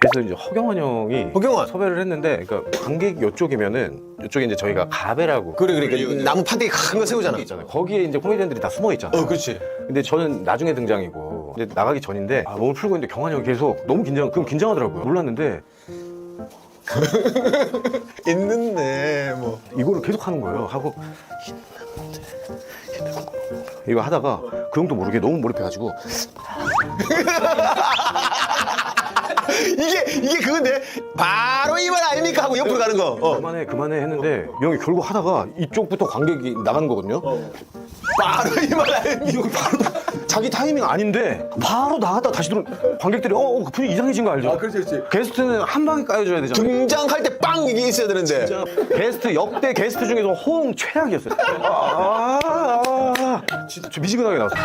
그래서 이제 허경환 형이 허경환. 섭외를 했는데 그러니까 관객 이쪽이면은 이쪽에 이제 저희가 가베라고 그래 그래 그 나무 판때기 큰 거 세우잖아. 있잖아요. 거기에 이제 코미디언들이 다 숨어 있잖아요. 어 그렇지. 근데 저는 나중에 등장이고 이제 나가기 전인데 아, 몸을 풀고 있는데 경환이 형이 계속 너무 긴장 그럼 긴장하더라고요. 몰랐는데 있는데 뭐. 이거를 계속 하는 거예요. 하고 이거 하다가 그 형도 모르게 너무 몰입해가지고 이게 그건데 바로 이 말 아닙니까 하고 옆으로 가는 거. 어. 그만해 그만해 했는데 이 형이 결국 하다가 이쪽부터 관객이 나가는 거거든요. 바로 이 말 아닙니까? 바로 자기 타이밍 아닌데 바로 나갔다 다시 들어 관객들이 어, 어 분위기 이상해진 거 알죠? 그렇지 그렇지. 게스트는 한 방에 까여줘야 되잖아요. 등장할 때 빵 이게 있어야 되는데. 게스트 역대 게스트 중에서 호응 최악이었어요. 아, 아, 아, 아. 진짜 저 미지근하게 나왔어요.